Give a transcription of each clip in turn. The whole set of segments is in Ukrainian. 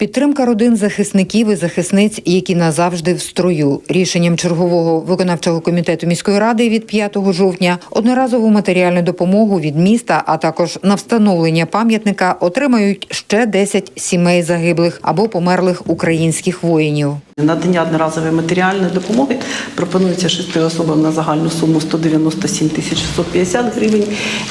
Підтримка родин захисників і захисниць, які назавжди в строю. Рішенням чергового виконавчого комітету міської ради від 5 жовтня одноразову матеріальну допомогу від міста, а також на встановлення пам'ятника отримають ще 10 сімей загиблих або померлих українських воїнів. Надання одноразової матеріальної допомоги пропонується шести особам на загальну суму 197 тисяч 650 гривень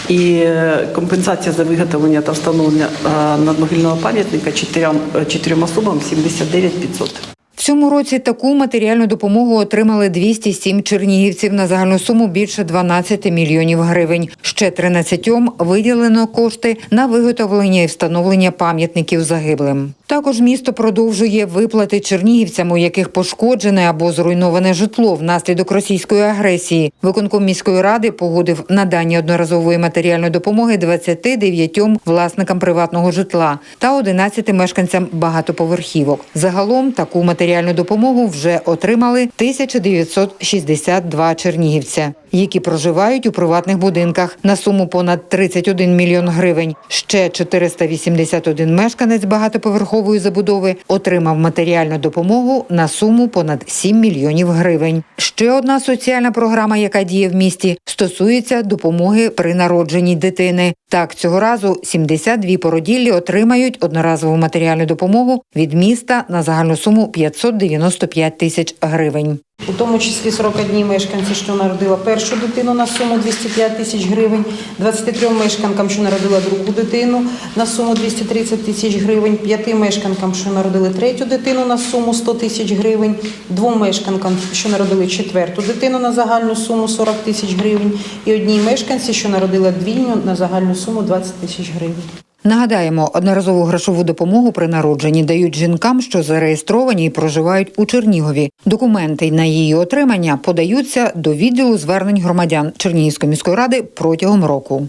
і е, компенсація за виготовлення та встановлення е, надмогильного пам'ятника чотирьом, е, особам 79 500. Цьому році таку матеріальну допомогу отримали 207 чернігівців на загальну суму більше 12 мільйонів гривень. Ще 13 виділено кошти на виготовлення і встановлення пам'ятників загиблим. Також місто продовжує виплати чернігівцям, у яких пошкоджене або зруйноване житло внаслідок російської агресії. Виконком міської ради погодив надання одноразової матеріальної допомоги 29 власникам приватного житла та 11 мешканцям багатоповерхівок. Загалом таку матеріальну допомогу вже отримали 1962 чернігівця, які проживають у приватних будинках на суму понад 31 мільйон гривень. Ще 481 мешканець багатоповерхової забудови отримав матеріальну допомогу на суму понад 7 мільйонів гривень. Ще одна соціальна програма, яка діє в місті, стосується допомоги при народженні дитини. Так, цього разу 72 породіллі отримають одноразову матеріальну допомогу від міста на загальну суму 595 тисяч гривень. у тому числі 41 мешканці, що народила першу дитину на суму 205 тисяч гривень, 23 мешканкам, що народила другу дитину на суму 230 тисяч гривень, 5 мешканкам, що народили третю дитину на суму 100 тисяч гривень, двом мешканкам, що народили четверту дитину на загальну суму 40 тисяч гривень, і одній мешканці, що народила двійню на загальну суму 20 тисяч гривень. Нагадаємо, одноразову грошову допомогу при народженні дають жінкам, що зареєстровані і проживають у Чернігові. Документи на її отримання подаються до відділу звернень громадян Чернігівської міської ради протягом року.